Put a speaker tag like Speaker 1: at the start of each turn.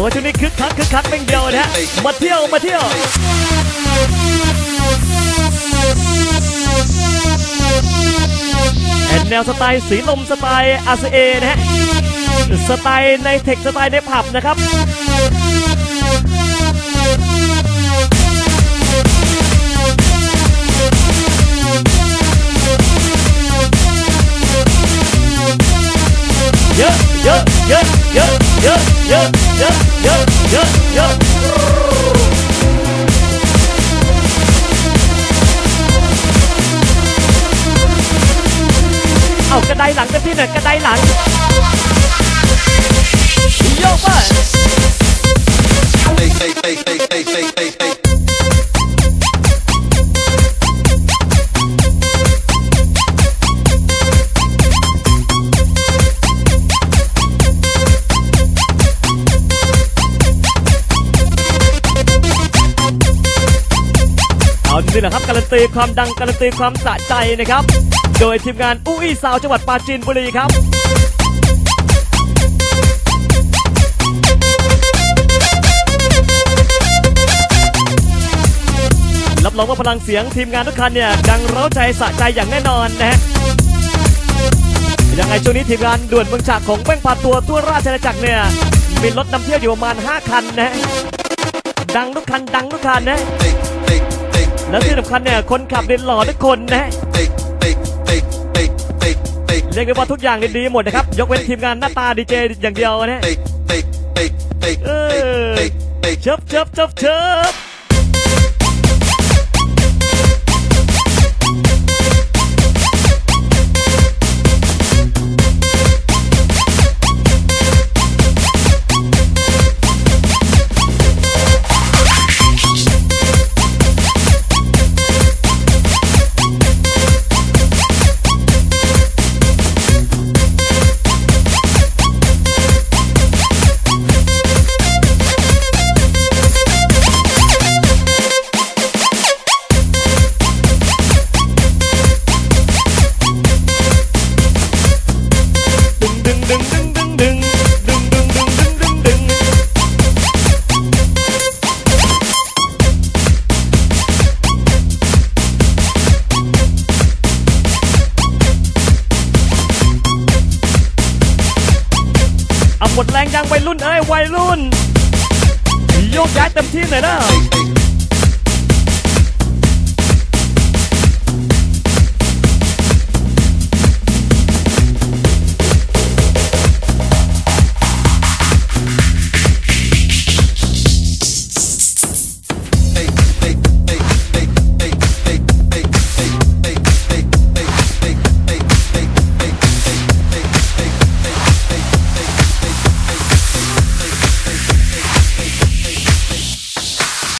Speaker 1: โอ้ช่วงนี้คึกคักคึกคักเป็นเดียวนะฮะมาเที่ยวมาเที่ยวแนวสไตล์สีลมสไตล์อาเซนะฮะสไตล์ในเทคสไตล์ในผับนะครับ เอากระไดหลังกันที่หน่อยกระไดหลังโยกไป Hey, hey, hey, hey, hey, hey, hey, นี่แหละครับการันตีความดังการันตีความสะใจนะครับ โดยทีมงานอุ้ยสาวจังหวัดปราจีนบุรีครับรับรองว่าพลังเสียงทีมงานทุกคันเนี่ยดังเร้าใจสะใจอย่างแน่นอนนะฮะยังไงช่วงนี้ทีมงานด่วนเมืองฉากของแป้งพาตัวตัวราชอาณาจักรเนี่ยมีรถนำเที่ยวอยู่ประมาณ 5 คันนะฮะดังทุกคันดังทุกคันนะ แล้วที่สำคัญเนี่ยคนขับเรียนหล่อทุกคนนะเรียกได้ว่าทุกอย่างดีดีหมดนะครับ ยกเว้นทีมงานหน้าตาดีเจอย่างเดียวนะเชิบเชิบเชิบเชิบ ดึงดึงดึงดึงดึงดึงดึงดึงดึงดึงเอาหมดแรงยังวัยรุ่นเอ้ยวัยรุ่น โยกย้ายเต็มที่หน่อยนะ